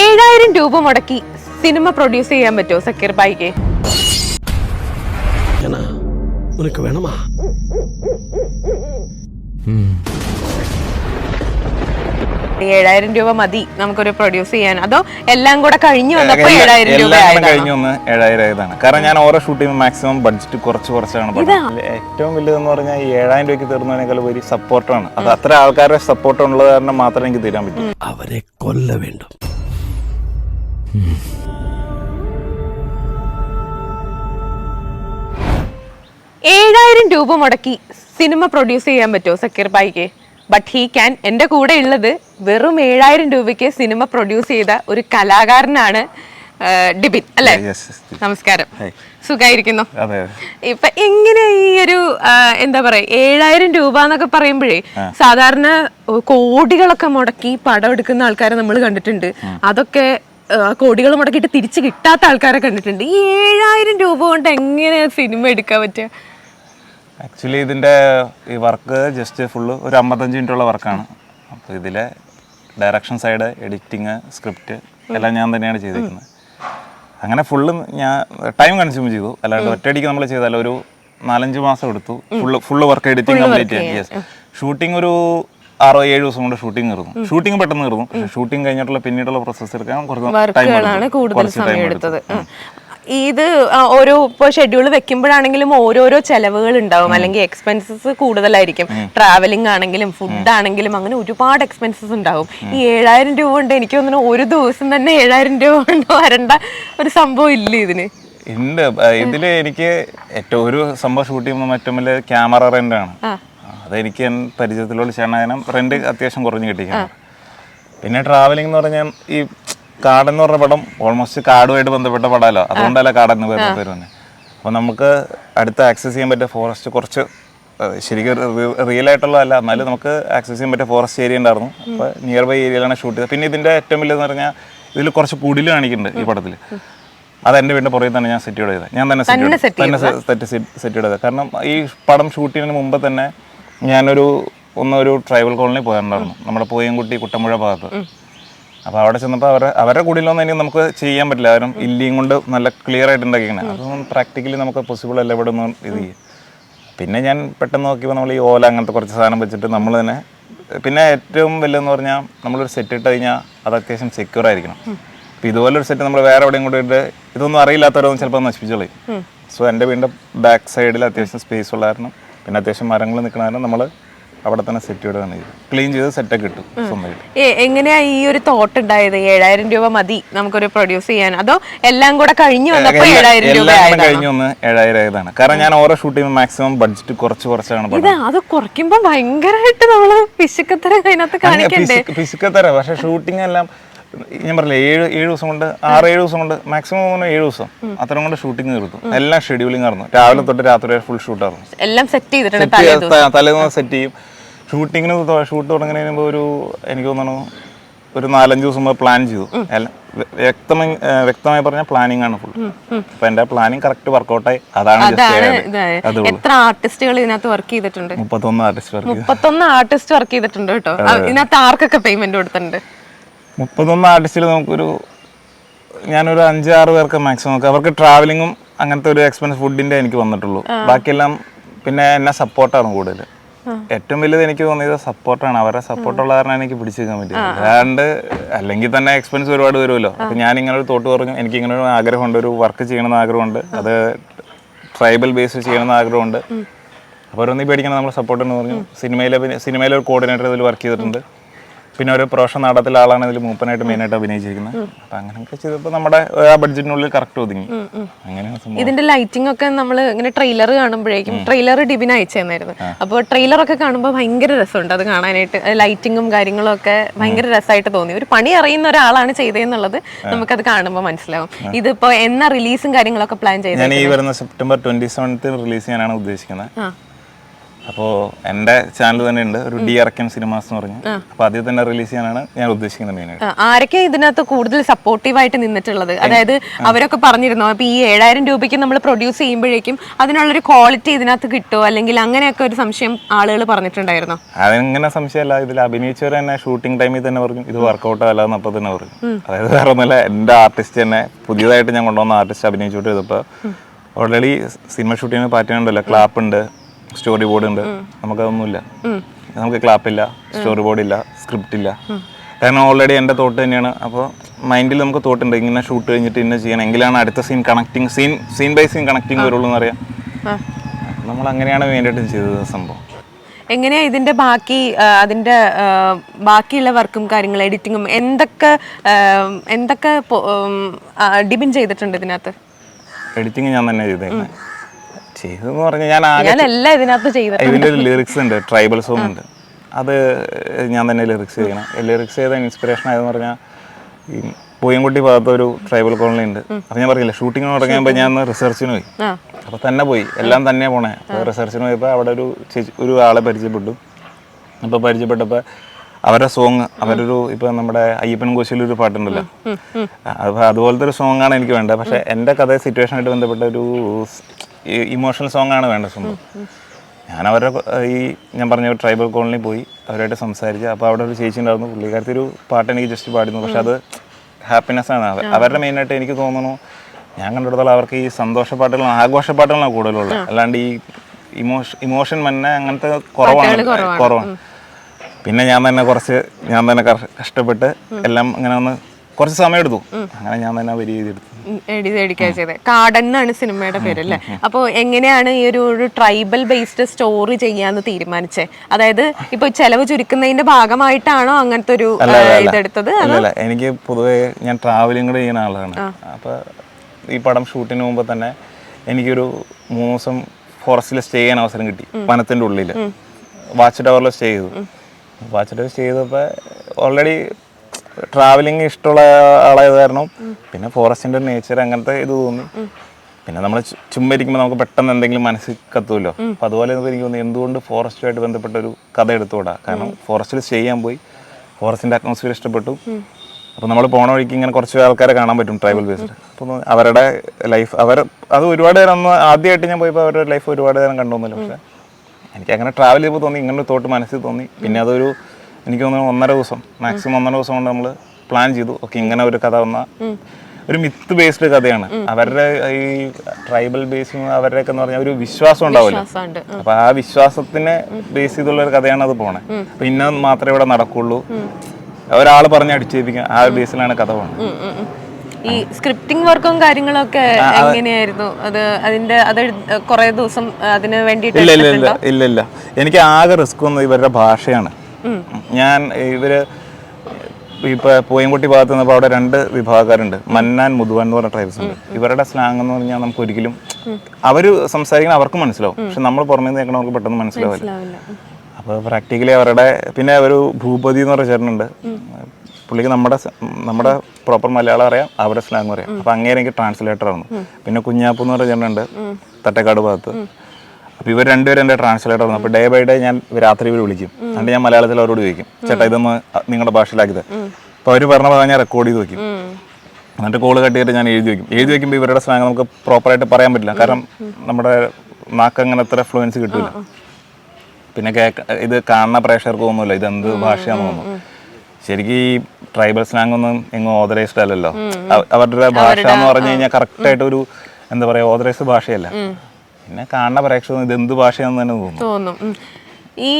ഏഴായിരം രൂപ മുടക്കി സിനിമ പ്രൊഡ്യൂസ് ചെയ്യാൻ പറ്റുമോ സക്കീർ ഭായിക്ക്? ഉനക്ക് വേണമാ? ഏഴായിരം രൂപ മതി നമുക്കൊരു പ്രൊഡ്യൂസ് ചെയ്യാൻ. അതോ എല്ലാം കൂടെ കഴിഞ്ഞു വന്നപ്പോൾ ഏഴായിരം രൂപ എല്ലാം കാരണം ഞാൻ ഓരോ ഷൂട്ടിങ് മാക്സിമം ബഡ്ജറ്റ് കുറച്ച് കുറച്ചാണ് പറഞ്ഞത്. ഏറ്റവും വലുതെന്ന് പറഞ്ഞാൽ ഈ ഏഴായിരം രൂപയ്ക്ക് തീർന്നതിനേക്കാൾ വലിയ സപ്പോർട്ടാണ് അത് അത്ര ആൾക്കാരുടെ സപ്പോർട്ട് ഉള്ളത് കാരണം മാത്രമേ എനിക്ക് തീരാൻ പറ്റൂ. അവരെ കൊല്ല വേണ്ടു ഏഴായിരം രൂപ മുടക്കി സിനിമ പ്രൊഡ്യൂസ് ചെയ്യാൻ പറ്റുമോ സക്കീർ ബായിക്ക് ബട്ട് ഹീ ക്യാൻ എന്റെ കൂടെ ഉള്ളത് വെറും ഏഴായിരം രൂപയ്ക്ക് സിനിമ പ്രൊഡ്യൂസ് ചെയ്ത ഒരു കലാകാരനാണ് ഡിബിൻ അല്ലേ. നമസ്കാരം. സുഖായിരിക്കുന്നു? ഇപ്പൊ എങ്ങനെ ഈ ഒരു എന്താ പറയാ ഏഴായിരം രൂപ എന്നൊക്കെ പറയുമ്പോഴേ സാധാരണ കോടികളൊക്കെ മുടക്കി പടം എടുക്കുന്ന ആൾക്കാരെ നമ്മൾ കണ്ടിട്ടുണ്ട്. അതൊക്കെ കോടികൾ മുടക്കിയിട്ട് തിരിച്ചു കിട്ടാത്ത ആൾക്കാരെ കണ്ടിട്ടുണ്ട്. ഈ ഏഴായിരം രൂപ കൊണ്ട് എങ്ങനെ സിനിമ എടുക്കാൻ പറ്റുക? ആക്ച്വലി ഇതിന്റെ ഈ വർക്ക് ജസ്റ്റ് ഫുള്ള് ഒരു അമ്പത്തഞ്ച് മിനിറ്റുള്ള വർക്കാണ് അപ്പോൾ ഇതിലെ ഡയറക്ഷൻ സൈഡ് എഡിറ്റിങ് സ്ക്രിപ്റ്റ് എല്ലാം ഞാൻ തന്നെയാണ് ചെയ്തിരിക്കുന്നത് അങ്ങനെ ഫുള്ള് ഞാൻ ടൈം കൺസ്യൂം ചെയ്തു. അല്ലാണ്ട് ഒറ്റയടിക്ക് നമ്മൾ ചെയ്താൽ ഒരു നാലഞ്ച് മാസം എടുത്തു. Full full work editing complete ചെയ്യാൻ. ഷൂട്ടിംഗ് ഒരു ആറോ ഏഴ് ദിവസം കൊണ്ട് ഷൂട്ടിംഗ് തീർന്നു ഷൂട്ടിംഗ് പെട്ടെന്ന് തീർന്നു പക്ഷേ ഷൂട്ടിംഗ് കഴിഞ്ഞിട്ടുള്ള പിന്നീടുള്ള പ്രോസസ്സ് എടുക്കാൻ കുറച്ച് ടൈം വർക്കുകളാണ് കൂടുതൽ കുറച്ച് സമയം ടൈം എടുത്തത്. ഇത് ഓരോ ഇപ്പോൾ ഷെഡ്യൂൾ വെക്കുമ്പോഴാണെങ്കിലും ഓരോരോ ചെലവുകൾ ഉണ്ടാവും. അല്ലെങ്കിൽ എക്സ്പെൻസസ് കൂടുതലായിരിക്കും. ട്രാവലിംഗ് ആണെങ്കിലും ഫുഡ് ആണെങ്കിലും അങ്ങനെ ഒരുപാട് എക്സ്പെൻസസ് ഉണ്ടാവും. ഈ ഏഴായിരം രൂപ കൊണ്ട് എനിക്ക് തോന്നുന്നു ഒരു ദിവസം തന്നെ ഏഴായിരം രൂപ കൊണ്ട് വരേണ്ട ഒരു സംഭവം ഇല്ല ഇതിന്. ഉണ്ട് ഇതിൽ എനിക്ക് ഏറ്റവും ഒരു സംഭവം ഷൂട്ട് ചെയ്യുമ്പോൾ മറ്റും ക്യാമറ റെന്റ് ആണ് അതെനിക്ക് എൻ പരിചയത്തിലുള്ള ചേട്ടനായാലും റെന്റ് അത്യാവശ്യം കുറഞ്ഞ് കിട്ടി പിന്നെ ട്രാവലിംഗ് എന്ന് പറഞ്ഞാൽ ഈ കാട് എന്ന് പറഞ്ഞ പടം ഓൾമോസ്റ്റ് കാടുമായിട്ട് ബന്ധപ്പെട്ട പടമല്ലോ. അതുകൊണ്ടല്ല കാടെന്ന് എന്ന് പേര് തന്നെ അപ്പോൾ നമുക്ക് അടുത്ത് ആക്സസ് ചെയ്യാൻ പറ്റിയ ഫോറസ്റ്റ് കുറച്ച് ശരിക്കും റിയൽ ആയിട്ടുള്ളതല്ല. എന്നാലും നമുക്ക് ആക്സസ് ചെയ്യാൻ പറ്റിയ ഫോറസ്റ്റ് ഏരിയ ഉണ്ടായിരുന്നു. അപ്പോൾ നിയർ ബൈ ഏരിയയിലാണ് ഷൂട്ട് ചെയ്തത്. പിന്നെ ഇതിന്റെ ഏറ്റവും വലിയതെന്ന് പറഞ്ഞാൽ ഇതിൽ കുറച്ച് കുടിൽ കാണിക്കുന്നുണ്ട് ഈ പടത്തിൽ അത് എന്റെ വീടിന്റെ പുറകിൽ തന്നെ ഞാൻ സെറ്റ് ചെയ്തത് ഞാൻ തന്നെ സെറ്റ് തന്നെ സെറ്റ് സെറ്റ് ചെയ്തത് കാരണം ഈ പടം ഷൂട്ട് ചെയ്യുന്നതിന് മുമ്പ് തന്നെ ഞാനൊരു ഒന്നൊരു ട്രൈബൽ കോളനി പോയിട്ടുണ്ടായിരുന്നു നമ്മുടെ പോയൻകുട്ടി കുട്ടമ്പുഴ ഭാഗത്ത്. അപ്പോൾ അവിടെ ചെന്നപ്പോൾ അവരെ അവരുടെ കൂടിയിലൊന്നും ഇനി നമുക്ക് ചെയ്യാൻ പറ്റില്ല. കാരണം ഇല്ലിയും കൊണ്ട് നല്ല ക്ലിയർ ആയിട്ട് ഉണ്ടാക്കിയാണ് അതൊന്നും പ്രാക്ടിക്കലി നമുക്ക് പോസിബിൾ അല്ല ഇവിടെ ഒന്നും ഇത് ചെയ്യും പിന്നെ ഞാൻ പെട്ടെന്ന് നോക്കിയപ്പോൾ നമ്മൾ ഈ ഓല അങ്ങനത്തെ കുറച്ച് സാധനം വെച്ചിട്ട് നമ്മൾ തന്നെ പിന്നെ ഏറ്റവും വലുതെന്ന് പറഞ്ഞാൽ നമ്മളൊരു സെറ്റ് ഇട്ട് കഴിഞ്ഞാൽ അത് അത്യാവശ്യം സെക്യൂർ ആയിരിക്കണം. അപ്പോൾ ഇതുപോലൊരു സെറ്റ് നമ്മൾ വേറെ എവിടെയും കൂടെ ഇട്ട് ഇതൊന്നും അറിയില്ലാത്തവരൊന്നും ചിലപ്പോൾ നശിപ്പിച്ചോളി. സോ എന്റെ വീടിന്റെ ബാക്ക് സൈഡിൽ അത്യാവശ്യം സ്പേസ് ഉള്ള കാരണം പിന്നെ അത്യാവശ്യം മരങ്ങൾ നിൽക്കണ കാരണം നമ്മൾ അവിടെ തന്നെ സെറ്റ് ഇടുകയാണ് ക്ലീൻ ചെയ്ത് സെറ്റൊക്കെ കിട്ടും സ്വന്തമായിട്ട്. എങ്ങനെയാ ഈ ഒരു തോട്ട് ഉണ്ടായത്? ഏഴായിരം രൂപ മതി നമുക്കൊരു പ്രൊഡ്യൂസ് ചെയ്യാൻ. അതോ എല്ലാം കൂടെ കഴിഞ്ഞു കഴിഞ്ഞു വന്ന് ഏഴായിരം രൂപ ആയതാണോ? കഴിഞ്ഞ് ഒന്ന് ഏഴായിരം ആയതാണ്. കാരണം ഞാൻ ഓരോ ഷൂട്ട് ചെയ്യുമ്പോൾ മാക്സിമം ബഡ്ജറ്റ് കുറച്ച് കുറച്ചാണ് ഇത് അത് കുറയ്ക്കുമ്പോ ഭയങ്കരമായിട്ട് നമ്മൾ പിശുക്കത്തരം അതിനകത്ത് കാണിക്കണ്ടേ? പിശുക്കത്തര. പക്ഷെ ഷൂട്ടിംഗ് എല്ലാം ഞാൻ പറഞ്ഞില്ല ഏഴ് ഏഴ് ദിവസം കൊണ്ട് ആറ് ഏഴ് ദിവസം കൊണ്ട് മാക്സിമം പറഞ്ഞാൽ ഏഴ് ദിവസം. അത്രയും കൊണ്ട് ഷൂട്ടിംഗ് നിർത്തും എല്ലാം ഷെഡ്യൂളിംഗ് ആയിരുന്നു. രാവിലെ തൊട്ട് രാത്രി ഫുൾ ഷൂട്ടായിരുന്നു എല്ലാം സെറ്റ് ചെയ്തിട്ടുണ്ട് തലേന്ന് സെറ്റ് ചെയ്യും. ഷൂട്ടിങ്ങിന് ഷൂട്ട് തുടങ്ങുന്നതിന് മുമ്പ് ഒരു എനിക്ക് തോന്നുന്നു ഒരു നാലഞ്ച് ദിവസം മുമ്പ് പ്ലാൻ ചെയ്തു. വ്യക്തമായി പറഞ്ഞ വ്യക്തമായി പറഞ്ഞാൽ പ്ലാനിങ് ആണ് ഫുൾ അപ്പൊ എന്റെ പ്ലാനിങ് കറക്റ്റ് വർക്കൗട്ടായി അതാണ്. എത്ര ആർട്ടിസ്റ്റുകൾ ഇതിനകത്ത് വർക്ക് ചെയ്തിട്ടുണ്ട്? മുപ്പത്തൊന്ന് ആർട്ടിസ്റ്റ് വർക്ക് മുപ്പത്തൊന്ന് ആർട്ടിസ്റ്റ് വർക്ക് ചെയ്തിട്ടുണ്ട് കേട്ടോ. ഇതിനകത്ത് ആർക്കൊക്കെ പേയ്മെന്റ് കൊടുത്തിട്ടുണ്ട്? മുപ്പത്തൊന്ന് ആർട്ടിസ്റ്റിൽ നമുക്കൊരു ഞാനൊരു അഞ്ചാറ് പേർക്ക് മാക്സിമം നോക്കാം. അവർക്ക് ട്രാവലിങ്ങും അങ്ങനത്തെ ഒരു എക്സ്പെൻസ് ഫുഡിന്റെ എനിക്ക് വന്നിട്ടുള്ളൂ. ബാക്കിയെല്ലാം പിന്നെ എന്നെ സപ്പോർട്ടാണ് കൂടുതൽ ഏറ്റവും വലുത് എനിക്ക് തോന്നിയത് സപ്പോർട്ടാണ്. അവരുടെ സപ്പോർട്ടുള്ള കാരണം എനിക്ക് പിടിച്ചെടുക്കാൻ പറ്റിയത് അല്ലാണ്ട് അല്ലെങ്കിൽ തന്നെ എക്സ്പെൻസ് ഒരുപാട് വരുമല്ലോ. അപ്പം ഞാൻ ഇങ്ങനെ ഒരു തോട്ട് പറഞ്ഞു എനിക്ക് ഇങ്ങനെ ഒരു ആഗ്രഹമുണ്ട് ഒരു വർക്ക് ചെയ്യണമെന്ന് ആഗ്രഹമുണ്ട്. അത് ട്രൈബൽ ബേസ് ചെയ്യണമെന്ന് ആഗ്രഹമുണ്ട്. അപ്പോൾ ഒന്നീ പേടിക്കണം നമ്മൾ സപ്പോർട്ട് എന്ന് പറഞ്ഞു. സിനിമയിലെ സിനിമയിലെ ഒരു കോർഡിനേറ്റർ ഇതിൽ വർക്ക് ചെയ്തിട്ടുണ്ട്. പിന്നെ ഒരു പ്രൊഫഷൻ നാടകത്തിലെ ആളാണ് ഇതിൽ മൂപ്പനായിട്ട് മെയിനായിട്ട് അഭിനയിച്ചിരിക്കുന്നത്. അപ്പൊ അങ്ങനെയൊക്കെ ചെയ്തപ്പോൾ നമ്മുടെ ആ ബഡ്ജറ്റിനുള്ളിൽ കറക്റ്റ് ഒതുങ്ങി. അങ്ങനെ ഇതിന്റെ ലൈറ്റിംഗ് ഒക്കെ നമ്മൾ ഇങ്ങനെ ട്രെയിലർ കാണുമ്പോഴേക്കും ട്രെയിലർ ഡിബിന് അയച്ചു തന്നായിരുന്നു അപ്പോൾ ട്രെയിലർ ഒക്കെ കാണുമ്പോൾ ഭയങ്കര രസമുണ്ട് അത് കാണാനായിട്ട്. ലൈറ്റിങ്ങും കാര്യങ്ങളും ഒക്കെ ഭയങ്കര രസമായിട്ട് തോന്നി. ഒരു പണി അറിയുന്ന ഒരാളാണ് ചെയ്തതെന്നുള്ളത് നമുക്കത് കാണുമ്പോൾ മനസ്സിലാവും. ഇതിപ്പോ എന്നാ റിലീസും കാര്യങ്ങളൊക്കെ പ്ലാൻ ചെയ്തത് ഞാൻ ഈ വരുന്ന സെപ്റ്റംബർ ട്വന്റി സെവൻത്ത് റിലീസ് ചെയ്യാനാണ് ഉദ്ദേശിക്കുന്നത്. അപ്പോൾ എന്റെ ചാനൽ തന്നെ ഉണ്ട് ഒരു ഡി അറക്കൻ സിനിമാസ് എന്ന് പറഞ്ഞു. അപ്പോൾ അതിൽ തന്നെ റിലീസ് ചെയ്യാനാണ് ഞാൻ ഉദ്ദേശിക്കുന്നത് മെയിനായിട്ട് ആയിട്ട്. ആരൊക്കെ ഇതിനകത്ത് കൂടുതൽ സപ്പോർട്ടീവായിട്ട് നിന്നിട്ടുള്ളത്? അതായത് അവരൊക്കെ പറഞ്ഞിരുന്നു അപ്പൊ ഈ ഏഴായിരം രൂപയ്ക്ക് നമ്മൾ പ്രൊഡ്യൂസ് ചെയ്യുമ്പോഴേക്കും അതിനുള്ളൊരു ക്വാളിറ്റി ഇതിനകത്ത് കിട്ടുമോ അല്ലെങ്കിൽ അങ്ങനെയൊക്കെ ഒരു സംശയം ആളുകൾ പറഞ്ഞിട്ടുണ്ടായിരുന്നോ? അതെങ്ങനെ സംശയമല്ല. ഇതിൽ അഭിനയിച്ചവർ തന്നെ ഷൂട്ടിംഗ് ടൈമിൽ തന്നെ പറഞ്ഞു ഇത് വർക്കൗട്ട് അല്ലാന്ന് അപ്പോൾ തന്നെ പറഞ്ഞു. അതായത് വേറെ ഒന്നല്ല എന്റെ ആർട്ടിസ്റ്റ് തന്നെ പുതിയതായിട്ട് ഞാൻ കൊണ്ടുവന്ന ആർട്ടിസ്റ്റ് അഭിനയിച്ചോട്ട് ചെയ്തപ്പോൾ ഓൾറെഡി സിനിമ ഷൂട്ടിങ്ങിന് പാറ്റുണ്ടല്ലോ ക്ലാപ്പ് ഉണ്ട്. സ്റ്റോറി ബോർഡ് ഉണ്ട്. നമുക്കതൊന്നുമില്ല. നമുക്ക് ക്ലാപ്പില്ല സ്റ്റോറി ബോർഡ് ഇല്ല സ്ക്രിപ്റ്റ് ഇല്ല. കാരണം ഓൾറെഡി എന്റെ തോട്ട് തന്നെയാണ്. അപ്പോൾ മൈൻഡിൽ നമുക്ക് തോട്ടുണ്ട് ഇങ്ങനെ ഷൂട്ട് കഴിഞ്ഞിട്ട് ഇന്ന ചെയ്യണം. എങ്കിലാണ് അടുത്ത scene connecting scene scene by scene connecting വരുള്ളൂ എന്നറിയാം. നമ്മൾ അങ്ങനെയാണ് വേണ്ടിയിട്ട് ചെയ്തത് സംഭവം. എങ്ങനെയാ ഇതിന്റെ ബാക്കി അതിന്റെ ബാക്കിയുള്ള വർക്കും കാര്യങ്ങളും എഡിറ്റിങ്ങും എന്തൊക്കെ എന്തൊക്കെ ഡിബിൻ ചെയ്തിട്ടുണ്ട് ഇതിനകത്ത്? എഡിറ്റിംഗ് ഞാൻ തന്നെ ചെയ്തേക്കുന്നത് ചെയ്തെന്ന് പറഞ്ഞാൽ ഞാൻ ആകെ എല്ലാം ഇതിനകത്ത് ഇതിന്റെ ഒരു ലിറിക്സ് ഉണ്ട് ട്രൈബൽ സോങ് ഉണ്ട്. അത് ഞാൻ തന്നെ ലിറിക്സ് ചെയ്യണം. ലിറിക്സ് ചെയ്ത ഇൻസ്പിറേഷൻ ആയതെന്ന് പറഞ്ഞാൽ ഈ പൂയംകുട്ടി ഭാഗത്ത് ഒരു ട്രൈബൽ കോളനി ഉണ്ട്. അപ്പം ഞാൻ പറഞ്ഞില്ല ഷൂട്ടിംഗ് തുടങ്ങിയപ്പോൾ ഞാൻ റിസർച്ചിന് പോയി. അപ്പൊ അപ്പോൾ തന്നെ പോയി. എല്ലാം തന്നെ പോണേ. അപ്പോൾ റിസർച്ചിന് പോയപ്പോൾ അവിടെ ഒരു ചേച്ചി ഒരു ആളെ പരിചയപ്പെട്ടു. അപ്പോൾ പരിചയപ്പെട്ടപ്പോൾ അവരുടെ സോങ് അവരൊരു ഇപ്പൊ നമ്മുടെ അയ്യപ്പൻ കോശിയിൽ ഒരു പാട്ടുണ്ടല്ലോ അപ്പൊ അതുപോലത്തെ ഒരു സോങ് ആണ് എനിക്ക് വേണ്ടത്. പക്ഷെ എന്റെ കഥ സിറ്റുവേഷൻ ആയിട്ട് ബന്ധപ്പെട്ട ഒരു ഇമോഷണൽ സോങ് ആണ് വേണ്ട സംഭവം ഞാൻ അവരുടെ ഈ ഞാൻ പറഞ്ഞ ട്രൈബൽ കോളനി പോയി അവരായിട്ട് സംസാരിച്ച് അപ്പോൾ അവിടെ ഒരു ചേച്ചി ഉണ്ടായിരുന്നു. പുള്ളിക്കാരത്തി ഒരു പാട്ട് എനിക്ക് ജസ്റ്റ് പാടിയിരുന്നു. പക്ഷെ അത് ഹാപ്പിനെസ് ആണ്. അവരുടെ മെയിൻ ആയിട്ട് എനിക്ക് തോന്നുന്നു ഞാൻ കണ്ടിടത്തോളം അവർക്ക് ഈ സന്തോഷ പാട്ടുകളും ആഘോഷ പാട്ടുകളാണ് കൂടുതലുള്ളത്. അല്ലാണ്ട് ഈ ഇമോഷൻ ഇമോഷൻ തന്നെ അങ്ങനത്തെ കുറവാണ്. കുറവാണ്. പിന്നെ ഞാൻ തന്നെ കുറച്ച് ഞാൻ തന്നെ കഷ്ടപ്പെട്ട് എല്ലാം അങ്ങനെ ഒന്ന് കുറച്ച് സമയം എടുത്തു അങ്ങനെ ഞാൻ തന്നെ വരി ചെയ്തെടുത്തു കാടൻ എന്നാണ് സിനിമയുടെ പേര് അല്ലേ അപ്പോൾ എങ്ങനെയാണ് ഈ ഒരു ഒരു ട്രൈബൽ ബേസ്ഡ് സ്റ്റോറി ചെയ്യാന്ന് തീരുമാനിച്ചേ? അതായത് ഇപ്പൊ ചെലവ് ചുരുക്കുന്നതിന്റെ ഭാഗമായിട്ടാണോ അങ്ങനത്തെ ഒരു ഇതെടുത്തത്? എനിക്ക് പൊതുവേ ഞാൻ ട്രാവലിംഗ് കൂടെ ചെയ്യുന്ന ആളാണ്. അപ്പൊ ഈ പടം ഷൂട്ടിന് മുമ്പ് തന്നെ എനിക്കൊരു മൂന്ന് ദിവസം ഫോറസ്റ്റിൽ സ്റ്റേ ചെയ്യാൻ അവസരം കിട്ടി. വനത്തിന്റെ ഉള്ളിൽ. വാച്ച് ടവറിൽ സ്റ്റേ ചെയ്തു. സ്റ്റേ ചെയ്തപ്പോൾ ഓൾറെഡി ട്രാവലിംഗ് ഇഷ്ടമുള്ള ആളായത് കാരണം പിന്നെ ഫോറസ്റ്റിന്റെ നേച്ചർ അങ്ങനത്തെ ഇത് തോന്നി. പിന്നെ നമ്മൾ ചുമ്മാ ഇരിക്കുമ്പോൾ നമുക്ക് പെട്ടെന്ന് എന്തെങ്കിലും മനസ്സിൽ കത്തുമല്ലോ അപ്പോൾ അതുപോലെ എനിക്ക് തോന്നുന്നു എന്തുകൊണ്ട് ഫോറസ്റ്റുമായിട്ട് ബന്ധപ്പെട്ട ഒരു കഥ എടുത്തുകൂടാ? കാരണം ഫോറസ്റ്റിൽ സ്റ്റേ ചെയ്യാൻ പോയി. ഫോറസ്റ്റിന്റെ അറ്റ്മോസ്ഫിയർ ഇഷ്ടപ്പെട്ടു. അപ്പോൾ നമ്മൾ പോണ വഴിക്ക് ഇങ്ങനെ കുറച്ച് ആൾക്കാരെ കാണാൻ പറ്റും ട്രൈബൽ ബേസ്ഡ് അപ്പോൾ അവരുടെ ലൈഫ് അവർ അത് ഒരുപാട് നേരം ഒന്ന് ആദ്യമായിട്ട് ഞാൻ പോയപ്പോൾ അവരുടെ ലൈഫ് ഒരുപാട് നേരം കണ്ടോന്നില്ല പക്ഷേ എനിക്ക് അങ്ങനെ ട്രാവൽ ചെയ്യുമ്പോൾ തോന്നി ഇങ്ങനെ തോട്ട് മനസ്സിൽ തോന്നി. പിന്നെ അതൊരു എനിക്ക് തോന്നുന്നു ഒന്നര ദിവസം മാക്സിമം ഒന്നര ദിവസം കൊണ്ട് നമ്മൾ പ്ലാൻ ചെയ്തു. ഓക്കെ ഇങ്ങനെ ഒരു കഥ വന്ന ഒരു മിത്ത് ബേസ്ഡ് കഥയാണ്. അവരുടെ ഈ ട്രൈബൽ ബേസ് അവരുടെയൊക്കെ എന്ന് പറഞ്ഞാൽ ഒരു വിശ്വാസം ഉണ്ടാവില്ല. അപ്പൊ ആ വിശ്വാസത്തിനെ ബേസ് ചെയ്തുള്ള ഒരു കഥയാണ് അത് പോണേ. അപ്പൊ ഇന്ന മാത്രമേ ഇവിടെ നടക്കുള്ളൂ. ഒരാൾ പറഞ്ഞ് അടിച്ചേൽപ്പിക്കാം ആ ബേസിലാണ് കഥ പോണത്. ഈ സ്ക്രിപ്റ്റിംഗ് വർക്കും കാര്യങ്ങളൊക്കെ എങ്ങനെയായിരുന്നു? അത് അതിന്റെ അത് കുറെ ദിവസം അതിന് വേണ്ടിയിട്ട് ഇല്ല ഇല്ല ഇല്ല എനിക്ക് ആകെ റിസ്ക് വന്നത് ഇവരുടെ ഭാഷയാണ്. ഞാൻ ഇവർ ഇപ്പൊ പൂയംകുട്ടി ഭാഗത്ത് നിന്നപ്പോൾ അവിടെ രണ്ട് വിഭാഗക്കാരുണ്ട്. മന്നാൻ മുതുവൻ എന്ന് പറഞ്ഞ ട്രൈബ്സ് ഉണ്ട്. ഇവരുടെ സ്ലാങ് എന്ന് പറഞ്ഞാൽ നമുക്ക് ഒരിക്കലും അവർ സംസാരിക്കുന്ന അവർക്ക് മനസ്സിലാവും. പക്ഷെ നമ്മൾ പുറമേ നിന്ന് കേൾക്കണവർക്ക് പെട്ടെന്ന് മനസ്സിലാവില്ല. മനസ്സിലാവില്ല. അപ്പോൾ പ്രാക്ടിക്കലി അവരുടെ പിന്നെ ഒരു ഭൂപതി എന്ന് പറഞ്ഞ ചേട്ടനുണ്ട്. പുള്ളിക്ക് നമ്മുടെ നമ്മുടെ പ്രോപ്പർ മലയാളം അറിയാം അവരുടെ സ്ലാങ് അറിയാം. അപ്പോൾ അങ്ങേരെ എനിക്ക് ട്രാൻസ്ലേറ്റർ ആയിരുന്നു പിന്നെ കുഞ്ഞാപ്പ് എന്ന് പറഞ്ഞ ചേട്ടനുണ്ട് തട്ടേക്കാട് ഭാഗത്ത്. അപ്പോൾ ഇവർ രണ്ടുപേരും എന്റെ ട്രാൻസ്ലേറ്റർ ആയിരുന്നു അപ്പോൾ ഡേ ബൈ ഡേ ഞാൻ രാത്രി ഇവർ വിളിക്കും. എന്നിട്ട് ഞാൻ മലയാളത്തിൽ അവരോട് ചോദിക്കും ചേട്ടാ ഇതൊന്ന് നിങ്ങളുടെ ഭാഷയിലാക്കിയത് അപ്പോൾ അവർ പറഞ്ഞ ഭാഗം ഞാൻ റെക്കോർഡ് ചെയ്ത് വെക്കും. എന്നിട്ട് കോൾ കട്ട് ചെയ്തിട്ട് ഞാൻ എഴുതി വെക്കും. എഴുതി വെക്കുമ്പോൾ ഇവരുടെ സ്ലാങ് നമുക്ക് പ്രോപ്പറായിട്ട് പറയാൻ പറ്റില്ല. കാരണം നമ്മുടെ നാക്ക് അങ്ങനെ അത്ര ഫ്ലുവൻസ് കിട്ടില്ല പിന്നെ കേക്ക ഇത് കാണുന്ന പ്രേക്ഷകർക്ക് ഒന്നുമില്ല ഇത് എന്ത് ഭാഷയാണെന്ന് തോന്നുന്നു ശരിക്കും ഈ ട്രൈബൽ സ്ലാങ് ഒന്നും എങ്ങും ഓതറൈസ്ഡ് അല്ലല്ലോ. അവ- അവരുടെ ഭാഷ എന്ന് പറഞ്ഞു കഴിഞ്ഞാൽ കറക്റ്റ് ആയിട്ട് ഒരു എന്താ പറയാ ഓതറൈസ്ഡ് ഭാഷയല്ല. പിന്നെ കാണുന്ന പ്രേക്ഷകർ ഇത് എന്ത് ഭാഷയാണെന്ന് തന്നെ തോന്നുന്നു തോന്നും. ഈ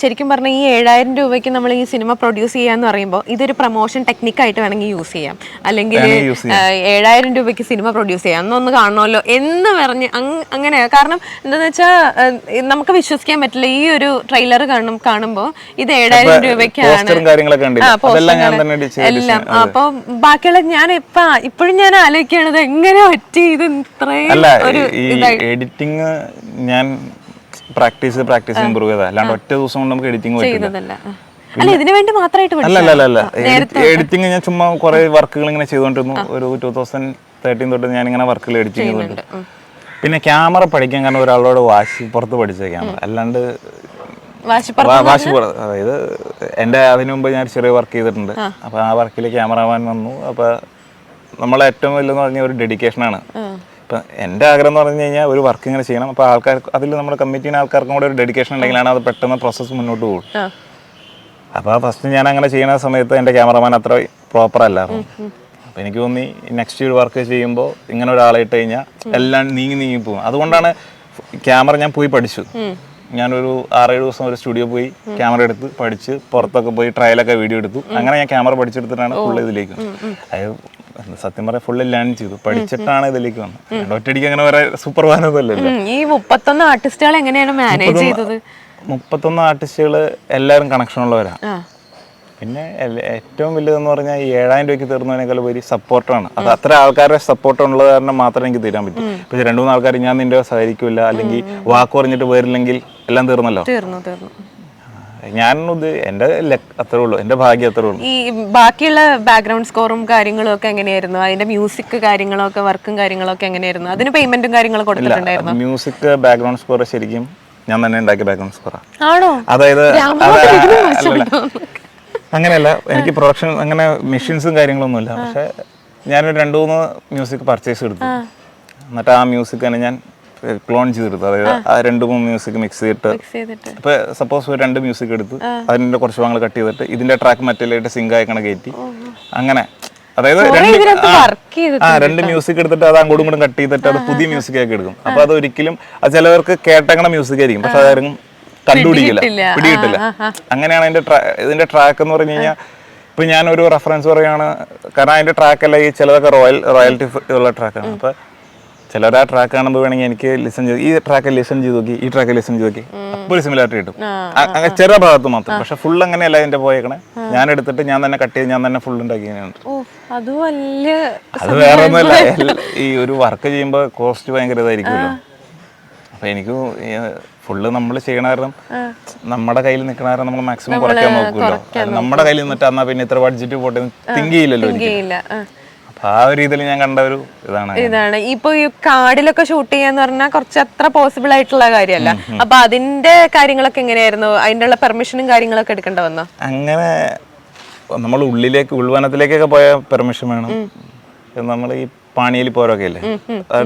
ശരിക്കും പറഞ്ഞാൽ ഈ ഏഴായിരം രൂപയ്ക്ക് നമ്മൾ ഈ സിനിമ പ്രൊഡ്യൂസ് ചെയ്യാന്ന് പറയുമ്പോൾ ഇതൊരു പ്രൊമോഷൻ ടെക്നിക്കായിട്ട് വേണമെങ്കിൽ യൂസ് ചെയ്യാം. അല്ലെങ്കിൽ ഏഴായിരം രൂപയ്ക്ക് സിനിമ പ്രൊഡ്യൂസ് ചെയ്യാം. അന്നൊന്ന് കാണണമല്ലോ എന്ന് പറഞ്ഞ് അങ്ങനെയാണ് അങ്ങനെ കാരണം എന്താന്ന് വെച്ചാൽ നമുക്ക് വിശ്വസിക്കാൻ പറ്റില്ല. ഈ ഒരു ട്രെയിലർ കാണും കാണുമ്പോൾ ഇത് ഏഴായിരം രൂപയ്ക്കാണ്. എല്ലാം. അപ്പൊ ബാക്കിയുള്ള ഞാൻ ഇപ്പൊ ഇപ്പോഴും ഞാൻ ആലോചിക്കുന്നത് എങ്ങനെ പറ്റി? ഇത് ഇത്രയും ഒരു എഡിറ്റിംഗ് ഞാൻ പ്രാക്ടീസ് പ്രാക്ടീസ് ഇമ്പ്രൂവ് ചെയ്താൽ അല്ലാണ്ട് ഒറ്റ ദിവസം കൊണ്ട് നമുക്ക് എഡിറ്റിംഗ് പറ്റില്ല. അല്ല ഇതിനു വേണ്ടി മാത്രമായിട്ട് അല്ല അല്ല അല്ല എഡിറ്റിംഗ് ഞാൻ ചുമ്മാ കുറെ വർക്കുകൾ ഇങ്ങനെ ചെയ്തുകൊണ്ടിരുന്നു ഒരു ടൂ തൗസൻഡ് തേർട്ടീൻ തൊട്ട് ഞാൻ ഇങ്ങനെ വർക്കുകൾ എഡിറ്റിംഗ് ചെയ്യുന്നുണ്ട്. പിന്നെ ക്യാമറ പഠിക്കാൻ കാരണം ഒരാളോട് വാശി പുറത്ത് പഠിച്ച ക്യാമറ അല്ലാണ്ട് വാശി അതായത് എന്റെ അതിനു മുമ്പ് ഞാൻ ചെറിയ വർക്ക് ചെയ്തിട്ടുണ്ട്. അപ്പോൾ ആ വർക്കിൽ ക്യാമറമാൻ വന്നു. അപ്പോൾ നമ്മളെ ഏറ്റവും വലിയ പറഞ്ഞ ഒരു ഡെഡിക്കേഷനാണ് ഇപ്പം എന്റെ ആഗ്രഹം എന്ന് പറഞ്ഞു കഴിഞ്ഞാൽ ഒരു വർക്ക് ഇങ്ങനെ ചെയ്യണം. അപ്പോൾ ആൾക്കാർ അതിൽ നമ്മുടെ കമ്മിറ്റീന്റെ ആൾക്കാർക്കും കൂടെ ഒരു ഡെഡിക്കേഷൻ ഉണ്ടെങ്കിലാണ് അത് പെട്ടെന്ന് പ്രോസസ്സ് മുന്നോട്ട് പോകും. അപ്പോൾ ഫസ്റ്റ് ഞാൻ അങ്ങനെ ചെയ്യുന്ന സമയത്ത് എന്റെ ക്യാമറമാൻ അത്ര പ്രോപ്പർ അല്ല. അപ്പം അപ്പോൾ എനിക്ക് തോന്നി നെക്സ്റ്റ് ഒരു വർക്ക് ചെയ്യുമ്പോൾ ഇങ്ങനെ ഒരാളായിട്ട് കഴിഞ്ഞാൽ എല്ലാം നീങ്ങി നീങ്ങി പോകും. അതുകൊണ്ടാണ് ക്യാമറ ഞാൻ പോയി പഠിച്ചു. ഞാനൊരു ആറേഴ് ദിവസം ഒരു സ്റ്റുഡിയോ പോയി ക്യാമറ എടുത്ത് പഠിച്ച് പുറത്തൊക്കെ പോയി ട്രയലൊക്കെ വീഡിയോ എടുത്തു. അങ്ങനെ ഞാൻ ക്യാമറ പഠിച്ചെടുത്തിട്ടാണ് ഫുള്ള് ഇതിലേക്ക്. സത്യം പറയാ ഫുള്ള് ലേൺ ചെയ്തു. പഠിച്ചിട്ടാണ് ഇതിലേക്ക് വന്നത്. ഒറ്റയടിക്ക് അങ്ങനെ വേറെ സൂപ്പർ വാനൊന്നുമല്ലല്ലോ ഉം, ഈ മുപ്പത്തൊന്ന് ആർട്ടിസ്റ്റുകൾ എങ്ങനെയാണ് മാനേജ് ചെയ്തത്? മുപ്പത്തൊന്ന് ആർട്ടിസ്റ്റുകൾ എല്ലാവരും കണക്ഷൻ ഉള്ളവരാ. പിന്നെ ഏറ്റവും വലുതെന്ന് പറഞ്ഞാൽ ഈ ഏഴായിരം രൂപയ്ക്ക് തീർന്നതിനേക്കാൾ വലിയ സപ്പോർട്ടാണ് അത് അത്ര ആൾക്കാരുടെ സപ്പോർട്ട് ഉള്ളത് കാരണം മാത്രമേ എനിക്ക് തീരാൻ പറ്റൂ. പക്ഷെ രണ്ടു മൂന്ന് ആൾക്കാർ ഞാൻ നിന്റെ സഹകരിക്കില്ല അല്ലെങ്കിൽ വാക്ക് പറഞ്ഞിട്ട് വരില്ലെങ്കിൽ എല്ലാം തീർന്നല്ലോ. തീർന്നു തീർന്നു. ഞാൻ ഇത് എന്റെ അത്രേ ഉള്ളൂ എന്റെ ഭാഗ്യം അത്രേ ഉള്ളൂ. ഈ ബാക്കിയുള്ള ബാക്ക്ഗ്രൗണ്ട് സ്കോറും കാര്യങ്ങളും ഒക്കെ എങ്ങനെയായിരുന്നു? അതിന്റെ മ്യൂസിക് കാര്യങ്ങളൊക്കെ വർക്കും കാര്യങ്ങളൊക്കെ എങ്ങനെയായിരുന്നു? അതിന് പേയ്മെന്റും കാര്യങ്ങളും കൊടുത്തിട്ടുണ്ടായിരുന്നു? മ്യൂസിക് ബാക്ക്ഗ്രൗണ്ട് സ്കോർ ശരിക്കും ഞാൻ തന്നെ ഉണ്ടാക്കിയ ബാക്ക്ഗ്രൗണ്ട് സ്കോറാണ് ആണോ? അതായത് അങ്ങനെയല്ല എനിക്ക് പ്രൊഡക്ഷൻ അങ്ങനെ മെഷീൻസും കാര്യങ്ങളൊന്നുമില്ല. പക്ഷെ ഞാനൊരു രണ്ട് മൂന്ന് മ്യൂസിക് പർച്ചേസ് എടുത്തു. എന്നിട്ട് ആ മ്യൂസിക് തന്നെ ഞാൻ ക്ലോൺ ചെയ്തിട്ട് അതായത് ആ. രണ്ട് മൂന്ന് മ്യൂസിക് മിക്സ് ചെയ്തിട്ട്. ഇപ്പൊ സപ്പോസ് രണ്ട് മ്യൂസിക് എടുത്ത് അതിന്റെ കുറച്ച് ഭാഗങ്ങൾ കട്ട് ചെയ്തിട്ട് ഇതിന്റെ ട്രാക്ക് മറ്റേലായിട്ട് സിങ്ക് ആയിക്കണ കയറ്റി. അങ്ങനെ. അതായത് ആ, രണ്ട് മ്യൂസിക് എടുത്തിട്ട് അത് അങ്ങോട്ടും ഇങ്ങോട്ടും കട്ട് ചെയ്തിട്ട് അത് പുതിയ മ്യൂസിക് ആക്കി എടുക്കും. അപ്പൊ അത് ഒരിക്കലും അത് ചിലവർക്ക് കേട്ടങ്ങണ മ്യൂസിക് ആയിരിക്കും. പക്ഷെ അതാരും കണ്ടുപിടിക്കില്ല. പിടികിട്ടില്ല. അങ്ങനെയാണ് അതിന്റെ ഇതിന്റെ ട്രാക്ക് എന്ന് പറഞ്ഞു കഴിഞ്ഞാൽ ഇപ്പൊ ഞാനൊരു റെഫറൻസ് പറയുകയാണ് കാരണം അതിന്റെ ട്രാക്ക് അല്ല ഈ ചിലതൊക്കെ റോയൽ റോയൽറ്റി ഉള്ള ട്രാക്കാണ് അപ്പൊ ചിലർ ആ ട്രാക്ക് കാണുമ്പോൾ വേണമെങ്കിൽ എനിക്ക് ലിസൺ ചെയ്ത് ഈ ട്രാക്ക് ലിസൺ ചെയ്ത് നോക്കി ഈ ട്രാക്ക് ലിസൺ ചെയ്ത് നോക്കി. അപ്പോൾ സിമിലാരിറ്റി കിട്ടും. അങ്ങനെ ചെറിയ ഭാഗത്ത് മാത്രം. പക്ഷെ ഫുൾ അങ്ങനെയല്ല അതിന്റെ പോയേക്കണേ. ഞാൻ എടുത്തിട്ട് ഞാൻ തന്നെ കട്ട് ചെയ്ത് ഞാൻ തന്നെ ഫുൾ ഉണ്ടാക്കിയാണ് അത് വേറെ ഒന്നുമല്ല ഈ ഒരു വർക്ക് ചെയ്യുമ്പോൾ കോസ്റ്റ് ഭയങ്കര ഇതായിരിക്കുമല്ലോ. അപ്പൊ എനിക്ക് ഫുള്ള് നമ്മൾ ചെയ്യണ കാരണം നമ്മുടെ കയ്യിൽ നിൽക്കണ കാരണം നമ്മൾ മാക്സിമം കുറയ്ക്കാൻ നോക്കുമല്ലോ നമ്മുടെ കയ്യിൽ നിന്നിട്ട് എന്നാ പിന്നെ ഇത്ര ബഡ്ജറ്റ് പോട്ടെ തിങ്ക് ചെയ്യില്ലല്ലോ ഒരിക്കലും. ഇല്ല ആ. ഒരു രീതിയിൽ ഞാൻ കണ്ട ഒരു ഇതാണ് ഇതാണ്. ഇപ്പൊ ഈ കാടിലൊക്കെ ഷൂട്ട് ചെയ്യാന്ന് പറഞ്ഞാൽ കുറച്ച് അത്ര പോസിബിൾ ആയിട്ടുള്ള കാര്യമല്ല. അപ്പൊ അതിന്റെ കാര്യങ്ങളൊക്കെ എങ്ങനെയായിരുന്നു? അതിന്റെ ഉള്ള പെർമിഷനും കാര്യങ്ങളൊക്കെ എടുക്കേണ്ട വന്നോ? അങ്ങനെ നമ്മൾ ഉള്ളിലേക്ക് ഉൾവനത്തിലേക്കൊക്കെ പോയ പെർമിഷൻ വേണം. നമ്മൾ ഈ പാണിയിൽ പോരൊക്കെ ഇല്ലേ?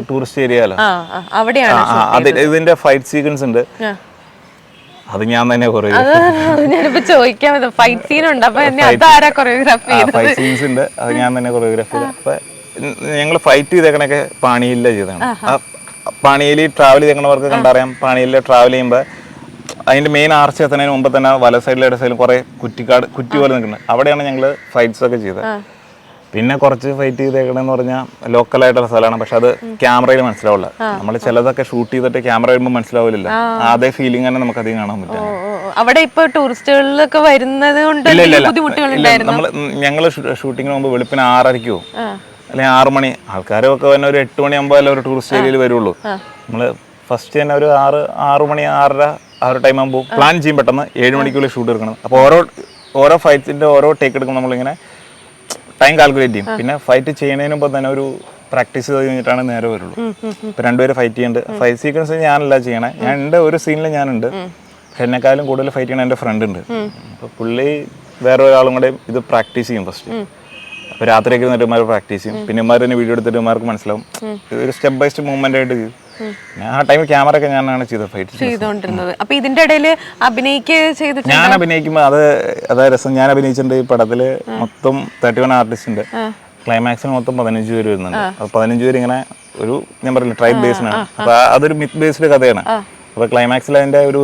ടൂറിസ്റ്റ് ഏരിയല്ലോ അല്ല? ഇതിന്റെ ഫൈറ്റ് സീക്വൻസ് ഉണ്ട്. അത് ഞാൻ തന്നെ ഞാനിപ്പോ ചോദിക്കാൻ ഫൈറ്റ് സീൻ ഉണ്ട്. അപ്പൊ എന്നെ അതാരാ കൊറിയോഗ്രാഫി ഫൈറ്റ് സീൻസ് ഉണ്ട്. അത് ഞാൻ തന്നെ കൊറിയോഗ്രാഫി അപ്പൊ ഞങ്ങൾ ഫൈറ്റ് ചെയ്തേക്കണൊക്കെ പാണിയിലെ ചെയ്താണ് പാണിയിൽ ട്രാവൽ ചെയ്തേക്കണവർക്ക് കണ്ടറിയാം. പാണിയിൽ ട്രാവൽ ചെയ്യുമ്പോൾ അതിന്റെ മെയിൻ ആർച്ച് എത്തുന്നതിന് മുമ്പ് തന്നെ വല സൈഡിലെ സൈഡിലും കുറെ കുറ്റിക്കാട് കുറ്റി പോലെ നിൽക്കുന്നത്. അവിടെയാണ് ഞങ്ങൾ ഫൈറ്റ്സ് ഒക്കെ ചെയ്തത്. പിന്നെ കുറച്ച് ഫൈറ്റ് ചെയ്തേക്കണെന്ന് പറഞ്ഞാൽ ലോക്കലായിട്ടുള്ള സ്ഥലമാണ്. പക്ഷെ അത് ക്യാമറയിൽ മനസ്സിലാവില്ല നമ്മൾ ചിലതൊക്കെ ഷൂട്ട് ചെയ്തിട്ട് ക്യാമറ വരുമ്പോൾ മനസ്സിലാവില്ല അതേ ഫീലിംഗ് തന്നെ നമുക്ക് അധികം കാണാൻ പറ്റും ഓ, ഓ. അവിടെ ഇപ്പൊ ടൂറിസ്റ്റുകളിലൊക്കെ വരുന്നത് കൊണ്ട് നമ്മൾ ഞങ്ങൾ ഷൂട്ടിങ്ങിന് മുമ്പ് വെളുപ്പിന് ആറരയ്ക്ക്? അല്ലെങ്കിൽ ആറ് മണി. ആൾക്കാരൊക്കെ തന്നെ ഒരു എട്ട് മണിയാകുമ്പോൾ അല്ല ഒരു ടൂറിസ്റ്റ് ഏരിയയിൽ വരുള്ളൂ. നമ്മൾ ഫസ്റ്റ് തന്നെ ഒരു ആറ് ആറ് മണി ആറര ആ ഒരു ടൈം ആകുമ്പോൾ പ്ലാൻ ചെയ്യും പെട്ടെന്ന് ഏഴ് മണിക്കുള്ളിൽ ഷൂട്ട് എടുക്കണം. അപ്പോൾ ഓരോ ഓരോ ഫൈറ്റിന്റെ ഓരോ ടേക്ക് എടുക്കുമ്പോൾ നമ്മളിങ്ങനെ ടൈം കാൽക്കുലേറ്റ് ചെയ്യും. പിന്നെ ഫൈറ്റ് ചെയ്യുന്നതിന് മുമ്പ് തന്നെ ഒരു പ്രാക്ടീസ് ചെയ്ത് കഴിഞ്ഞിട്ടാണ് നേരെ വരുള്ളൂ. ഇപ്പൊ രണ്ടുപേരും ഫൈറ്റ് ചെയ്യുന്നുണ്ട് ഫൈറ്റ് സീക്വൻസ് ഞാനല്ല ചെയ്യണേ. ഞാൻ ഉണ്ട് ഒരു സീനിൽ ഞാനുണ്ട്. പക്ഷെ എന്നെക്കാളും കൂടുതൽ ഫൈറ്റ് ചെയ്യണ എന്റെ ഫ്രണ്ട് ഉണ്ട്. അപ്പൊ പുള്ളി വേറെ ഒരാളും കൂടെ ഇത് പ്രാക്ടീസ് ചെയ്യും ഫസ്റ്റ് അപ്പൊ രാത്രിയൊക്കെ ഇരുന്നിട്ട് പ്രാക്ടീസ് ചെയ്യും. പിന്നെ ഇമാർ തന്നെ വീഡിയോ എടുത്തിട്ട് ഇമാർക്ക് മനസ്സിലാവും. ഒരു സ്റ്റെപ്പ് ബൈ സ്റ്റെപ്പ് മൂവ്മെന്റ് ആയിട്ട് പിന്നെ ആ ടൈമിൽ ക്യാമറ ഒക്കെ ഞാനാണ് ചെയ്തത്. ഫൈറ്റ് ചെയ്തുകൊണ്ടിരുന്നത് അപ്പൊ ഇതിന്റെ ഇടയിൽ അഭിനയിക്ക് ചെയ്തിട്ട് ഞാൻ അഭിനയിക്കുമ്പോൾ അത് അതായത് രസം. ഞാൻ അഭിനയിച്ചിട്ടുണ്ട് ഈ പടത്തിൽ മൊത്തം തേർട്ടി വൺ ആർട്ടിസ്റ്റ് ഉണ്ട് ക്ലൈമാക്സിന് മൊത്തം പതിനഞ്ച് പേര് വരുന്നുണ്ട്. അപ്പൊ പതിനഞ്ച് പേര് ഇങ്ങനെ ഒരു ഞാൻ പറഞ്ഞില്ല ട്രൈബ് ബേസ്ഡാണ് അപ്പൊ അതൊരു മിത്ത് ബേസ്ഡ് കഥയാണ്. അപ്പൊ ക്ലൈമാക്സിൽ അതിന്റെ ഒരു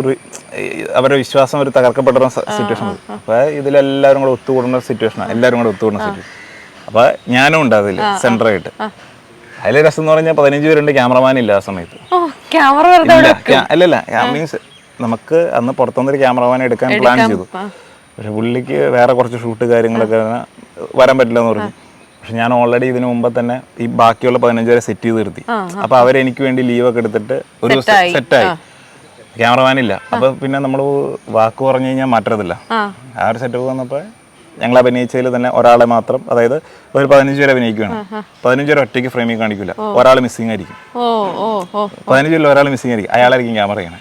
അവരുടെ വിശ്വാസം ഒരു തകർക്കപ്പെടുന്ന സിറ്റുവേഷൻ അപ്പൊ ഇതിലെല്ലാവരും കൂടെ ഒത്തുകൂടുന്ന സിറ്റുവേഷനാണ് എല്ലാവരും കൂടെ ഒത്തുകൂടുന്ന സിറ്റുവേഷൻ അപ്പൊ ഞാനും ഉണ്ട് അതിൽ സെന്ററായിട്ട് അതിലെ രസം എന്ന് പറഞ്ഞാൽ പതിനഞ്ച് പേരുണ്ട് ക്യാമറമാൻ ഇല്ല ആ സമയത്ത്. അല്ലല്ല മീൻസ് നമുക്ക് അന്ന് പുറത്തുനിന്നൊരു ക്യാമറമാൻ എടുക്കാൻ പ്ലാൻ ചെയ്തു. പക്ഷെ പുള്ളിക്ക് വേറെ കുറച്ച് ഷൂട്ട് കാര്യങ്ങളൊക്കെ വരാൻ പറ്റില്ല എന്ന് പറഞ്ഞു പക്ഷെ ഞാൻ ഓൾറെഡി ഇതിനു മുമ്പ് തന്നെ ഈ ബാക്കിയുള്ള പതിനഞ്ച് പേരെ സെറ്റ് ചെയ്ത് നിർത്തി. അപ്പൊ അവരെനിക്ക് വേണ്ടി ലീവ് ഒക്കെ എടുത്തിട്ട് ഒരു സെറ്റായി ക്യാമറമാൻ ഇല്ല. അപ്പൊ പിന്നെ നമ്മൾ വാക്ക് പറഞ്ഞു കഴിഞ്ഞാൽ മാറ്റത്തില്ല ആ. ആ ഒരു സെറ്റപ്പ് വന്നപ്പോൾ ഞങ്ങൾ അഭിനയിച്ചതിൽ തന്നെ ഒരാളെ മാത്രം അതായത് ഒരു പതിനഞ്ച് പേര് അഭിനയിക്കുകയാണ് പതിനഞ്ച് പേര് ഒറ്റയ്ക്ക് ഫ്രെയിമിൽ കാണിക്കില്ല ഒരാൾ മിസ്സിങ് ആയിരിക്കും. പതിനഞ്ച് പേരിൽ ഒരാൾ മിസ്സിങ് ആയിരിക്കും. അയാളായിരിക്കും ക്യാമറ ചെയ്യണേ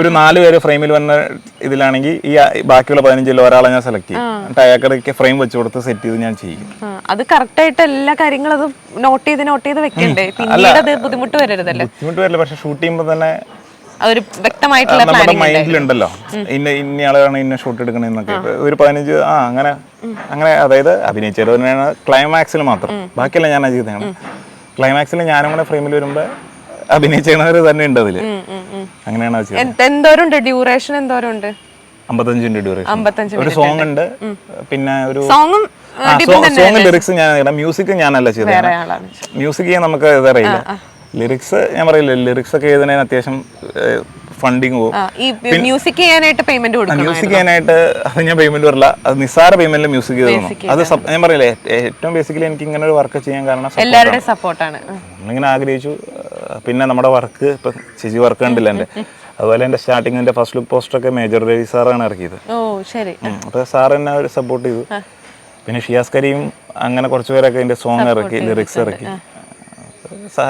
ഒരു നാല് പേര് ഫ്രെയിമിൽ വന്ന ഇതിലാണെങ്കിൽ ഈ ബാക്കിയുള്ള പതിനഞ്ചിൽ ഒരാളെ ഞാൻ സെലക്ട് ചെയ്യും. എന്നിട്ട് അയാൾക്ക് ഫ്രെയിം വെച്ച് കൊടുത്ത് സെറ്റ് ചെയ്ത് ഞാൻ ചെയ്യും. അത് കറക്റ്റ് ആയിട്ട് എല്ലാ കാര്യങ്ങളും അത് നോട്ട് ചെയ്ത് നോട്ട് ചെയ്ത് വെക്കണ്ടേ? പിന്നീട് അത് ബുദ്ധിമുട്ട് വരരുതല്ലേ? ബുദ്ധിമുട്ട് വരില്ല. പക്ഷെ ഷൂട്ട് ചെയ്യുമ്പോൾ തന്നെ അതൊരു വ്യക്തമായിട്ടുള്ള നമ്മുടെ മൈൻഡിലുണ്ടല്ലോ ഇന്ന ഇന്ന ആളാണ് ഇന്ന ഷൂട്ട് എടുക്കണെന്നൊക്കെ ഒരു പതിനഞ്ച് ആ അങ്ങനെ അങ്ങനെ അതായത് അഭിനയിച്ചത് തന്നെയാണ് ക്ലൈമാക്സിൽ മാത്രം. ബാക്കിയെല്ലാം ഞാൻ ചെയ്തതാണ് ക്ലൈമാക്സിൽ ഞാനും കൂടെ ഫ്രെയിമിൽ വരുമ്പോൾ അഭിനയിച്ചവർ തന്നെ ഉണ്ട് അതിൽ. അങ്ങനെയാണ് എന്തോരുണ്ട് ഡ്യൂറേഷൻ എന്തോരം ഉണ്ട് അമ്പത്തഞ്ചിന്റെ ഡ്യൂറേഷൻ ഒരു സോങ് ഉണ്ട്. പിന്നെ ഒരു സോങ്ങും സോങ് ലിറിക്സ് ഞാൻ മ്യൂസിക് ഞാനല്ല ചെയ്തത്. മ്യൂസിക് ചെയ്യാൻ നമുക്ക് ഇതറിയില്ല ലിറിക്സ് ഞാൻ പറയില്ല ലിറിക്സ് ഒക്കെ എഴുതുന്നതിന് അത്യാവശ്യം ഫണ്ടിങ് പോകും മ്യൂസിക് ചെയ്യാനായിട്ട് പേയ്മെന്റ് മ്യൂസിക് ചെയ്യാനായിട്ട് അത് ഞാൻ പേയ്മെന്റ് വരില്ല. അത് നിസ്സാര പേയ്മെന്റിൽ മ്യൂസിക് ചെയ്ത് അത് ഞാൻ പറയില്ലേ ഏറ്റവും ബേസിക്കലി എനിക്ക് ഇങ്ങനെ ഒരു വർക്ക് ചെയ്യാൻ കാരണം എല്ലാവരുടെ സപ്പോർട്ടാണ് നമ്മളിങ്ങനെ ആഗ്രഹിച്ചു. പിന്നെ നമ്മുടെ വർക്ക് ഇപ്പൊ ചേച്ചി വർക്ക് കണ്ടില്ല എന്റെ. അതുപോലെ എന്റെ സ്റ്റാർട്ടിങ്ങിന്റെ ഫസ്റ്റ് ലുക്ക് പോസ്റ്റർ ഒക്കെ മേജർ രവി സാറാണ് ഇറക്കിയത്. ഓ ശരി. അപ്പൊ സാർ എന്നെ സപ്പോർട്ട് ചെയ്തു. പിന്നെ ഷിയാസ് കരീം അങ്ങനെ കുറച്ചുപേരൊക്കെ എന്റെ സോങ് ഇറക്കി ലിറിക്സ് ഇറക്കി.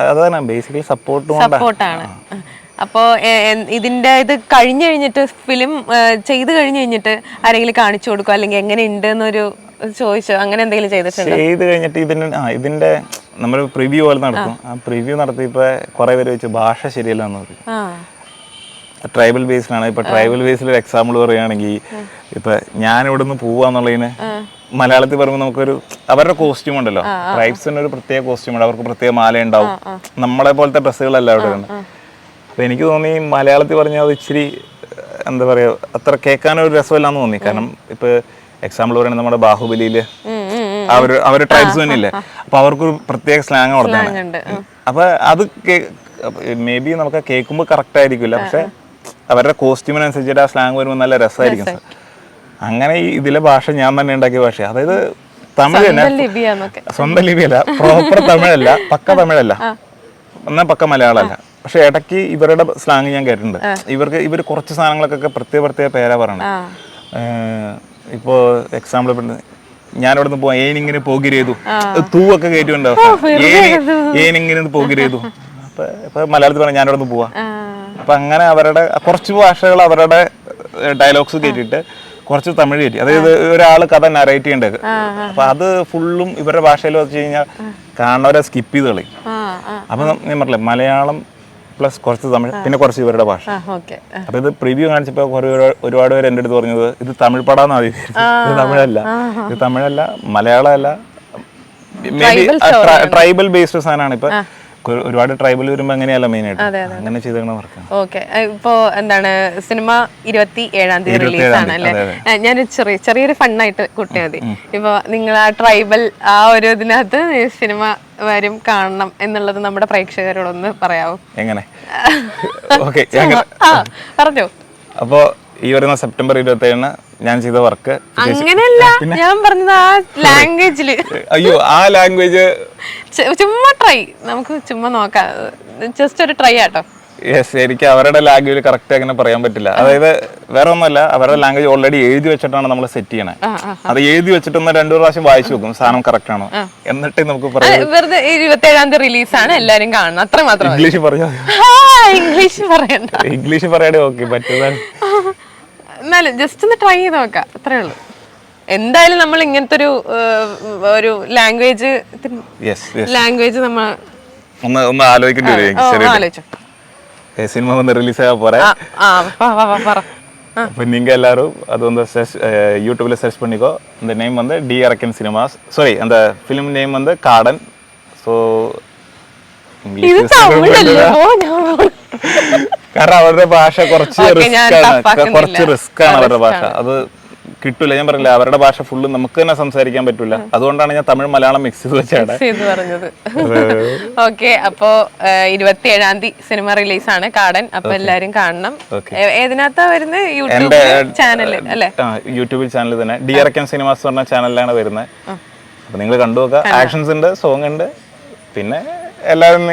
അതാണ് ബേസിക്കലി സപ്പോർട്ട് സപ്പോർട്ടാണ് അപ്പോ ഇതിന്റെ ഇത് കഴിഞ്ഞു കഴിഞ്ഞിട്ട് ഫിലിം ചെയ്തു കഴിഞ്ഞു കഴിഞ്ഞിട്ട് ആരെങ്കിലും കാണിച്ചു കൊടുക്കുക അല്ലെങ്കിൽ എങ്ങനെ ഉണ്ട് എന്നൊരു ചോദിച്ചോ അങ്ങനെ എന്തെങ്കിലും ചെയ്തിട്ടുണ്ട്? ചെയ്ത് കഴിഞ്ഞിട്ട് ഇതിന് ആ ഇതിന്റെ നമ്മൾ പ്രിവ്യൂ പോലെ നടത്തും ആ. പ്രിവ്യൂ നടത്തിയപ്പോ കുറെ പേര് വെച്ച് ഭാഷ ശരിയല്ല എന്ന് പറയും ട്രൈബൽ ബേസിലാണ് ഇപ്പൊ ട്രൈബൽ ബേസിൽ ഒരു എക്സാമ്പിൾ പറയുകയാണെങ്കിൽ ഇപ്പൊ ഞാൻ ഇവിടെ നിന്ന് പോവാന്നുള്ളതിന് മലയാളത്തിൽ പറയുമ്പോൾ നമുക്കൊരു അവരുടെ കോസ്റ്റ്യൂം ഉണ്ടല്ലോ. ട്രൈബ്സിന് ഒരു പ്രത്യേക കോസ്റ്റ്യൂം ഉണ്ട്. അവർക്ക് പ്രത്യേക മാല ഉണ്ടാവും നമ്മളെ പോലത്തെ ഡ്രസ്സുകളല്ല അവിടെ ഉണ്ട് അപ്പൊ എനിക്ക് തോന്നി മലയാളത്തിൽ പറഞ്ഞാൽ അത് ഇച്ചിരി എന്താ പറയാ അത്ര കേൾക്കാനൊരു രസമില്ലാന്ന് തോന്നി. കാരണം ഇപ്പൊ എക്സാമ്പിൾ പറയുന്നത് നമ്മുടെ ബാഹുബലിയിൽ അവർ അവർ ട്രൈബ്സ് തന്നെയില്ലേ? അപ്പൊ അവർക്കൊരു പ്രത്യേക സ്ലാങ് കൊടുത്താണ് അപ്പൊ അത് മേ ബി നമുക്ക് കേൾക്കുമ്പോൾ കറക്റ്റ് ആയിരിക്കില്ല. പക്ഷെ അവരുടെ കോസ്റ്റ്യൂമിനനുസരിച്ചിട്ട് ആ സ്ലാങ് വരുമ്പോൾ നല്ല രസമായിരിക്കും സർ അങ്ങനെ ഈ ഇതിലെ ഭാഷ ഞാൻ തന്നെ ഉണ്ടാക്കിയ ഭാഷ അതായത് തമിഴ് തന്നെ സ്വന്തം ലിപിയല്ല പ്രോപ്പർ തമിഴല്ല പക്ക തമിഴല്ല. എന്നാൽ പക്ക മലയാളമല്ല. പക്ഷെ ഇടയ്ക്ക് ഇവരുടെ സ്ലാങ് ഞാൻ കേട്ടിട്ടുണ്ട്. ഇവർക്ക് ഇവർ കുറച്ച് സാധനങ്ങൾക്കൊക്കെ പ്രത്യേക പ്രത്യേക പേരാ പറയണത്. ഇപ്പോ എക്സാമ്പിൾ ഞാനിവിടെ നിന്ന് പോവാ ഏനിങ്ങനെ പോകിരേതു. തൂവൊക്കെ കയറ്റിണ്ടാവും ഏനിങ്ങനെ പോകിരേതു. അപ്പൊ മലയാളത്തിൽ പറഞ്ഞാൽ ഞാനിവിടെ നിന്ന് പോവാ അപ്പൊ അങ്ങനെ അവരുടെ കുറച്ച് ഭാഷകൾ അവരുടെ ഡയലോഗ്സ് കയറ്റിയിട്ട് കുറച്ച് തമിഴ് കയറ്റി അതായത് ഒരാൾ കഥ നറേറ്റ് ചെയ്യേണ്ടത് അപ്പൊ അത് ഫുള്ളും ഇവരുടെ ഭാഷയിൽ വെച്ച് കഴിഞ്ഞാൽ കാണുന്നവരെ സ്കിപ്പ് ചെയ്ത് കളി അപ്പൊ ഞാൻ പറഞ്ഞില്ല മലയാളം പ്ലസ് കുറച്ച് തമിഴ് പിന്നെ കുറച്ച് ഇവരുടെ ഭാഷ. അപ്പൊ ഇത് പ്രിവ്യൂ കാണിച്ചപ്പോ കുറെ പേര്- ഒരുപാട് പേര് എന്റെ അടുത്ത് പറഞ്ഞത് ഇത് തമിഴ് പടാന്ന് ആദ്യം ഇത് തമിഴല്ല. ഇത് തമിഴല്ല മലയാളമല്ല. ട്രൈബൽ ബേസ്ഡ് സാധനമാണ് ഇപ്പൊ. ഒരുപാട് ട്രൈബൽ വരുമ്പോ അങ്ങനെയല്ല മെയിൻ ആയിട്ട്? അങ്ങനെ ചെയ്തേക്കണ വർക്കാണ് ഓക്കെ ഇപ്പോ എന്താണ് സിനിമ ഇരുപത്തി ഏഴാം തീയതി. റിലീസ് ആണ് അല്ലേ ഞാൻ ചെറിയ ചെറിയൊരു ഫണ്ണായിട്ട് കൂട്ടിയാൽ മതി. ഇപ്പൊ നിങ്ങൾ ആ ട്രൈബൽ ആ ഒരു ഇതിനകത്ത് സിനിമ വരും കാണണം എന്നുള്ളത് നമ്മുടെ പ്രേക്ഷകരോടൊന്ന് പറയാവോ. എങ്ങനെ? ഓക്കെ പറഞ്ഞോ. അപ്പോ ഈ വരുന്ന സെപ്റ്റംബർ ഇരുപത്തി ഏഴിന് ഞാൻ ചെയ്ത വർക്ക് അങ്ങനെയല്ല ഞാൻ പറഞ്ഞത് ആ ലാംഗ്വേജിൽ അയ്യോ ആ ലാംഗ്വേജ് ചുമ്മാ ട്രൈ നമുക്ക് ചുമ്മാ നോക്കാം. ജസ്റ്റ് ഒരു ട്രൈ ആട്ടോ. യെസ് എനിക്ക് അവരുടെ ലാംഗ്വേജ് കറക്റ്റ് അങ്ങനെ പറയാൻ പറ്റില്ല. അതായത് വേറെ ഒന്നുമല്ല അവരുടെ ലാംഗ്വേജ് ഓൾറെഡി എഴുതി വെച്ചിട്ടാണ് നമ്മൾ സെറ്റ് ചെയ്യണേ. അത് എഴുതി വെച്ചിട്ടൊന്ന് രണ്ടു പ്രാവശ്യം വായിച്ചു നോക്കും സാധനം കറക്റ്റ് ആണോ. എന്നിട്ട് നമുക്ക് പറയാം വെറുതെ തീയതി റിലീസാണ് എല്ലാരും കാണണം. അത്ര മാത്രം മതി. ഇംഗ്ലീഷ് ആ, ഇംഗ്ലീഷ് പറയണ്ട. ഇംഗ്ലീഷ് പറയാതെ ഓക്കെ പറ്റുന്ന എന്നാലും ജസ്റ്റ് ഒന്ന് ട്രൈ ചെയ്ത് നോക്കാം അത്രേ ഉള്ളൂ എന്തായാലും നമ്മൾ ഇങ്ങനത്തെ ഒരു ഏഹ്, ഒരു ലാംഗ്വേജ് യെസ് യെസ് ലാംഗ്വേജ് നമ്മൾ ഒന്ന് ഒന്ന് ആലോചിക്കേണ്ടി വരും എനിക്ക് ചെറിയ ആലോചിച്ചു സിനിമ വന്ന് റിലീസ് ആകാൻ പോറേ ആ ആ വാ, വാ, വാ, പറ அப்போ நீங்கள் எல்லாரும் அது வந்து சர்ச் யூடியூப்ல சர்ச் பண்ணிக்கோ இந்த நேம் வந்து டி அரக்கன் சினிமாஸ் சாரி அந்த ஃபிலிம் நேம் வந்து கார்டன் ஸோ ഇത് തമിഴല്ലോ? കാരണം അവരുടെ ഭാഷ കുറച്ച് റിസ്ക് ആണ്. കുറച്ച് റിസ്ക് ആണ് അവരുടെ ഭാഷ. അത് കിട്ടൂല. ഞാൻ പറഞ്ഞില്ല അവരുടെ ഭാഷ ഫുള്ള് നമുക്ക് തന്നെ സംസാരിക്കാൻ പറ്റൂല. അതുകൊണ്ടാണ് ഞാൻ തമിഴ് മലയാളം മിക്സ് ചെയ്ത് വെച്ചാണ് പറഞ്ഞത്. ഓക്കെ അപ്പോ ഇരുപത്തി ഏഴാം തീയതി സിനിമ റിലീസ് ആണ് കാടൻ. അപ്പൊ എല്ലാരും കാണണം. ഏതിനകത്താ വരുന്നത്? യൂട്യൂബ് ചാനൽ അല്ലെ? യൂട്യൂബിൽ ചാനൽ തന്നെ. ഡി അറക്കൻ സിനിമാസ് പറഞ്ഞ ചാനലിലാണ് വരുന്നത്. അപ്പൊ നിങ്ങൾ കണ്ടു നോക്കുക. ആക്ഷൻസ് ഉണ്ട് സോങ് ഉണ്ട് പിന്നെ എല്ലാവരും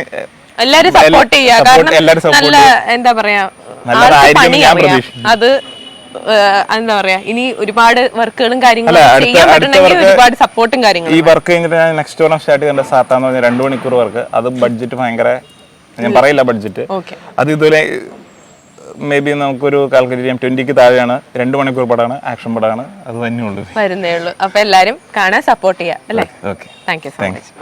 എല്ലാരും സപ്പോർട്ട് ചെയ്യുക. കാരണം നല്ല എന്താ പറയാ പണി അറിയാം അത് എന്താ പറയാ ഇനി ഒരുപാട് വർക്കുകളും കാര്യങ്ങളും ചെയ്യാൻ പറ്റണമെങ്കിൽ ഒരുപാട് സപ്പോർട്ടും കാര്യങ്ങളും ഈ വർക്ക് കഴിഞ്ഞിട്ട് ഞാൻ നെക്സ്റ്റ് ഓണം സ്റ്റാർട്ട് ചെയ്യേണ്ട സാത്താന്ന് പറഞ്ഞ രണ്ടു മണിക്കൂർ വർക്ക്. അത് ബഡ്ജറ്റ് ഭയങ്കര ഞാൻ പറയില്ല ബഡ്ജറ്റ് അത് ഇതുവരെ മേ ബി നമുക്കൊരു കാൽക്കുലേറ്റ് ചെയ്യാം. ട്വന്റിക്ക് താഴെയാണ്. രണ്ട് മണിക്കൂർ പടമാണ് ആക്ഷൻ പടമാണ് അത് തന്നെയുള്ളൂ. വരുന്നേ ഉള്ളൂ. അപ്പൊ എല്ലാരും കാണാൻ സപ്പോർട്ട് ചെയ്യാം അല്ലേ? Okay thank you thank you